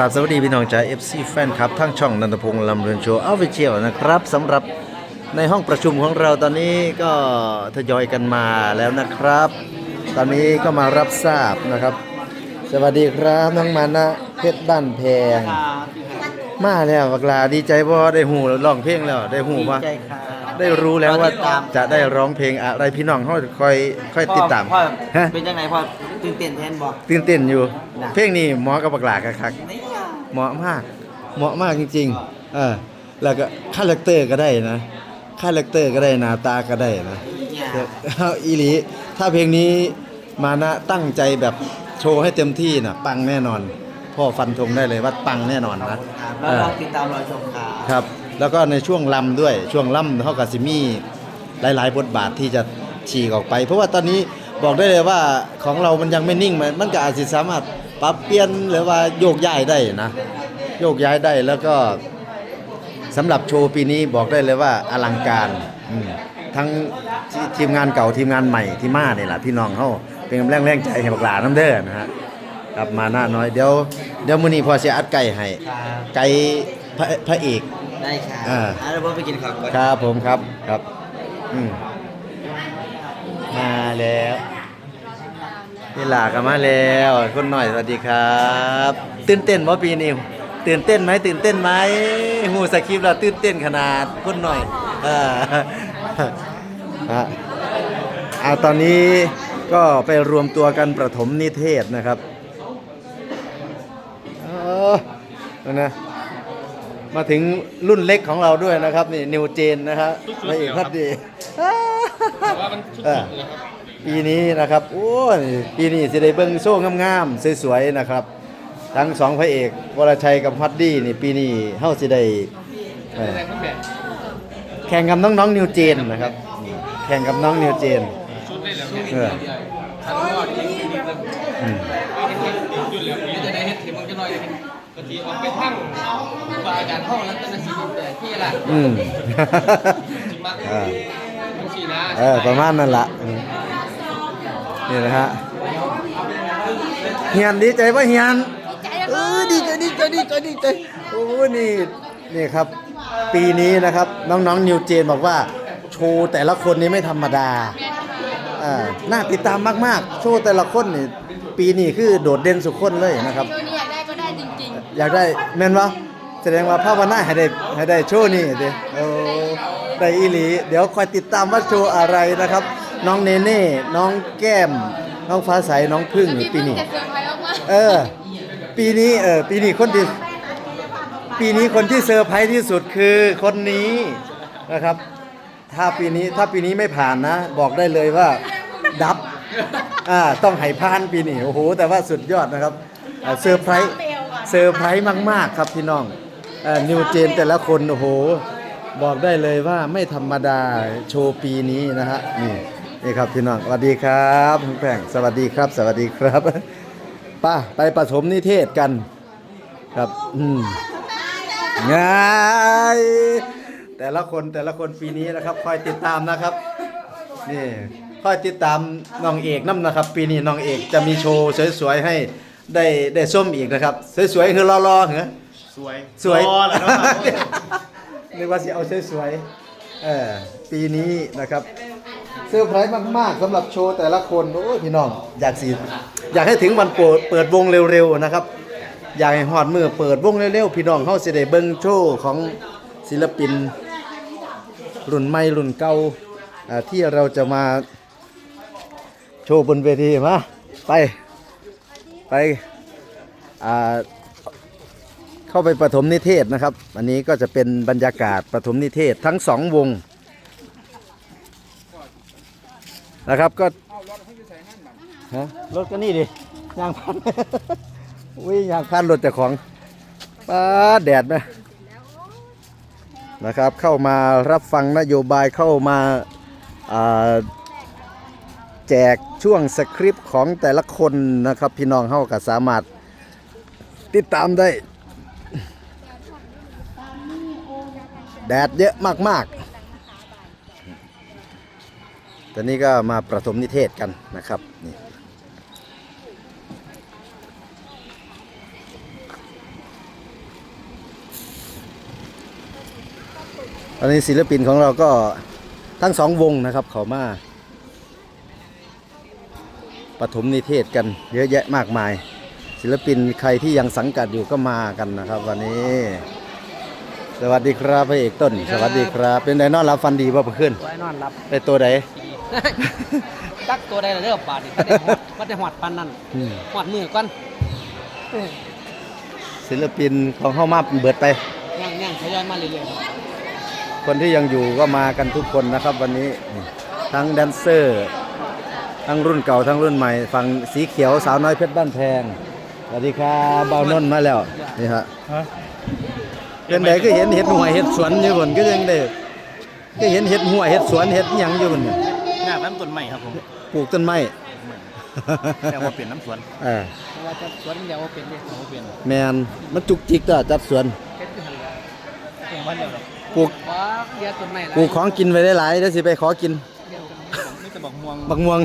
ครับสวัสดีพี่น้องจาก FC แฟนครับทั้งช่องนันทพงศ์ลำเรือนโชว์ออฟฟิเชียลนะครับสำหรับในห้องประชุมของเราตอนนี้ก็ทยอยกันมาแล้วนะครับ ตอนนี้ก็มารับทราบนะครับ สวัสดีครับน้องมานะเพชรบ้านแพง มาแล้วบักลาดีใจบ่ได้หูร้องเพลงแล้วได้หูว่าดีใจครับได้รู้แล้วว่าติดตามจะได้ร้องเพลงอะไรพี่น้องเขาคอยค่อยติดตามพ่อฮะเป็นยังไงพ่อตื่นเต้นแทนบอกตื่นเต้นอยู่นะเพลงนี้เหมาะกับบักหลาคักๆ เหมาะมาก เหมาะมากจริงๆเออแล้วก็คาแรคเตอร์ก็ได้นะคาแรคเตอร์ก็ได้หน้าตาก็ได้นะเนี่ยเอาอีหลีถ้าเพลงนี้มานะตั้งใจแบบโชว์ให้เต็มที่น่ะปังแน่นอน พ่อฟันธงได้เลยว่าปังแน่นอนนะครับเอแล้วอลองติดตามรอยชมครับครับ แล้วก็ในช่วงลำด้วยช่วงลำเขากับซิมีหลาย ๆ บทบาทที่จะฉีกออกไป เพราะว่าตอนนี้บอกได้เลยว่าของเรามันยังไม่นิ่งมันมันก็อาจจะสามารถ ปรับเปลี่ยนหรือว่าโยกย้ายได้นะโยกย้ายได้แล้วก็สำหรับโชว์ปีนี้บอกได้เลยว่าอลังการอืมทั้งทีทีมงานเก่าทีมงานใหม่ที่มาเนี่ยแหละพี่น้องเขาเป็นกำลังแรงใจให้บักหลาน้ำเด้อนะฮะครับมาหน้าน้อยเดี๋ยวเดี๋ยวมื้อนี้พอเสียอัดไก่ให้ครับไก่พระพระเอกได้ครับอ่าอะเราไปกินข้าวก่อนครับผมครับครับอืมมาแล้ว พี่หลาก็มาแล้วคนหน่อยสวัสดีครับ ตื่นเต้นว่าปีนี้ตื่นเต้นไหมตื่นเต้นไหมหูสคริปต์เราตื่นเต้นขนาดคนหน่อยเอออะเอาตอนนี้ก็ไปรวมตัวกันประถมนิเทศนะครับเออนั่นนะมาถึงรุ่นเล็กของเราด้วยนะครับนี่นิวเจนนะครับพระเอกพัดดีว่ามันชุดเออ ปีนี้นะครับโอ้ยปีนี้สิได้เบิ่งโซ่งามๆสวยๆนะครับ ทั้งสองพระเอกวรชัยกับพัดดี้นี่ปีนี้เฮาสิได้เออแรงไม่แบกแข่งกับน้องๆนิวเจนนะครับ แข่งกับน้องนิวเจนชุดได้แล้วเนี่ยเออทันรอดที่ดีเลยอืมหยุดแล้วนี่จะได้เฮ็ดเทมันจะน้อยเลยกะทิออกไปทั้งบาอาจารย์ห้องแล้วก็นาซีแต่ที่ละอืม จิมักเออทั้งสี่นะ เออประมาณนั่นละอืม นี่นะฮะเฮียนดีใจป่ะเฮียนเออดีใจดีใจดีใจดีใจโอ้นี่นี่ครับ ปีนี้นะครับน้องๆนิวเจนบอกว่าโชว์แต่ละคนนี้ไม่ธรรมดาอ่าน่าติดตามมากๆ โชว์แต่ละคนนี่ปีนี้คือโดดเด่นสุดคนเลยนะครับโชว์นี้อยากได้ก็ได้จริงอยากได้แม่นวะแสดงว่าภาพนาให้ได้ให้ได้โชว์นี่เด้โอ้ได้อีหลี เดี๋ยวคอยติดตามว่าโชว์อะไรนะครับ น้องเนเน่น้องแก้ม น้องฟ้าใสน้องพึ่งๆพี่ปีเพิ่งนี้ จะเซอร์ไพรส์มากๆเออ ปีนี้เออปีนี้คนที่ปีนี้คนที่เซอร์ไพรส์ที่สุดคือคนนี้นะครับ ถ้าปีนี้ถ้าปีนี้ไม่ผ่านนะ บอกได้เลยว่า ดับอ่าต้องให้ผ่านปีนี้โอ้โหแต่ว่าสุดยอดนะครับอ่าเซอร์ไพรส์เซอร์ไพรส์มาก ๆ ครับพี่น้องเอ่อนิวเจนแต่ละคนโอ้โห บอกได้เลยว่าไม่ธรรมดาโชว์ปีนี้นะฮะนี่ นี่ครับพี่น้องสวัสดีครับคุณแป้งสวัสดีครับ สวัสดีครับป้าไปประถมนิเทศกัน ครับอืมง่ายแต่ละคนแต่ละคนปีนี้นะครับคอยติดตามนะครับ นี่คอยติดตามน้องเอกน้ำนะครับ ปีนี้น้องเอกจะมีโชว์สวยๆให้ได้ได้ส้มอีกนะครับ สวยๆคือรอๆเหรอสวยสวยรอแหละเนาะนึกว่าสิเอาสวยๆเออปีนี้นะครับ เซอร์ไพรส์มาก ๆสำหรับโชว์แต่ละคนโอ้ยพี่น้องอยากสิอยากให้ถึงวันเปิดเปิดวงเร็วๆนะครับ อยากให้ฮอดมือเปิดวงเร็วๆพี่น้องเฮาสิได้เบิ่งโชว์ของศิลปิน รุ่นใหม่รุ่นเก่าอ่าที่เราจะมาโชว์บนเวทีมาไปไปอ่าเข้าไปประถมนิเทศนะครับ อันนี้ก็จะเป็นบรรยากาศประถมนิเทศทั้งสองวง นะครับก็ฮะรถก็นี่ดิยางพันอุ้ยยางพันรถเจากของป้าดแดดไหมนะครับ เข้ามารับฟังนโยบายเข้ามาอ่าแจกช่วงสคริปต์ของแต่ละคนนะครับ พี่น้องเข้าก็สามารถติดตามได้ แดดเยอะมากๆ ตอนนี้ก็มาประถมนิเทศกันนะครับนี่ตอนนี้ศิลปินของเราก็ทั้งสองวงนะครับเขามาประฐมนิเทศกันเยอะแยะมากมาย ศิลปินใครที่ยังสังกัดอยู่ก็มากันนะครับ วันนี้ สวัสดีครับพระเอกต้น สวัสดีครับ เป็นไดนอนรับฟันดีบ่เพื่อนนอนรับเป็นตัวไหน ตักตัวใดเด้อบาดนี่บ่ได้หอดบ่ได้หอดปานนั้นอืม หอดมือก่อนศิลปินของเข้ามาเบิดไป ย่างย่างทยอยมาเรื่อยๆครับคนที่ยังอยู่ก็มากันทุกคนนะครับ วันนี้ทั้งแดนเซอร์ ทั้งรุ่นเก่าทั้งรุ่นใหม่ฝั่งสีเขียวสาวน้อยเพชรบ้านแพงสวัสดีครับเบานนท์มาแล้วนี่ฮะเป็นไดก็เห็นเห็ดหัวเห็ดสวนอยู่บนก็ยังได้ก็เห็นเห็ดหัวเห็ดสวนเห็ดหยังอยู่บนเนี่ย หน้าน้ำต้นไม้ครับผมปลูกต้นไม้ แต่ว่าเปลี่ยนน้ำสวนเออเพราะว่าจะสวนเดียวบ่เป็นเด้บ่เป็นแมนมันจุกจิกก็จัดสวนเฮ็ดคือหั่นล่ะผมบ้านเดียวหรอกปลูก ว่าเดี๋ยวต้นไม้หลายปลูกของกินไว้ได้หลายเดี๋ยวสิไปขอกิน เดี๋ยวกันไม่จะบอกม่วงบักม่วง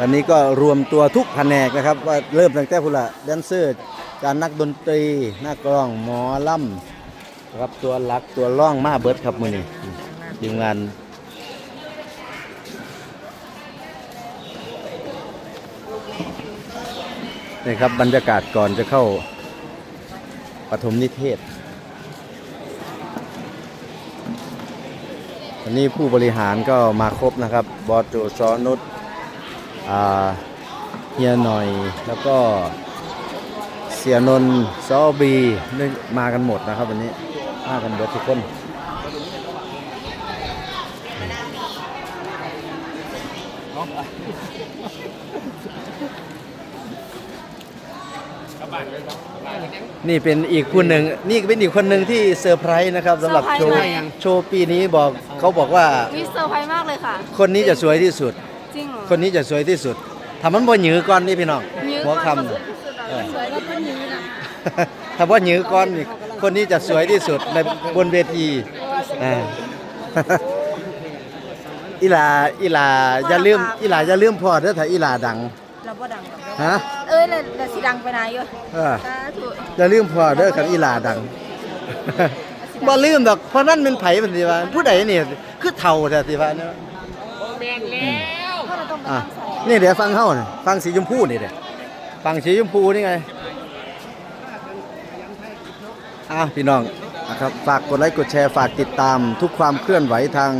อันนี้ก็รวมตัวทุกแผนกนะครับ ว่าเริ่มตั้งแต่พุละแดนเซอร์ การนักดนตรีนักร้องหมอลำนะครับตัวหลักตัวร่องมาเบิดครับมือนี้ทีมงานนี่ครับบรรยากาศก่อนจะเข้าปฐมนิเทศวันนี้ผู้บริหารก็มาครบนะครับ บอสโจซอนุชเฮียหน่อยแล้วก็ สียนนท์ซอบีได้มากันหมดนะครับวันนี้ มากันเบิดทุกคน นี่เป็นอีกคนหนึ่งนี่เป็นอีกคนหนึ่งที่เซอร์ไพรส์นะครับสำหรับโชว์เซอร์ไพรส์โชว์ปีนี้บอกเขาบอกว่า มีเซอร์ไพรส์มากเลยค่ะ คนนี้จะสวยที่สุด จริงเหรอ คนนี้จะสวยที่สุดทำมันบ่หยือก้อนนี่พี่น้องยื้อหัวก่คำอนน่ะ เออสวยแล้วก็ยื้อนะถ้าว่าหยือก้อนนี่คนนี้จะสวยที่สุดในบนเวทีอ่าอีหลาอีหลาอย่าลืมอีหลาอย่าลืมพอเด้อถ้าอีหลาดังเราบ่ดังหรอกฮะเอ้ยแล้วแล้วสิดังไปไหนอยู่เออสาธุอย่าลืมพอเด้อคันอีหลาดัง บ่ลืมดอกเพราะนั่นเป็นไผมันสิว่า ผู้ใดนี่คือเฒ่าแต่สิว่าเนี่ยแม่นแล้ว เพราะเราต้องไปอะตั้งใส่นี่เดี๋ยวฟังเฮานี่ฟังสีชมพูนี่เด้ ฝั่งสีชมพูนี่ไงอะพี่น้องนะครับฝากกดไลค์กดแชร์ฝากติดตามทุกความเคลื่อนไหวทาง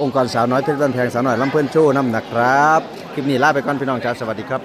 องค์กรสาวน้อยเพชรบ้านแพงสาวน้อยลำเพิ่นโชว์น้ำหนักครับ คลิปนี้ลาไปก่อนพี่น้องครับสวัสดีครับ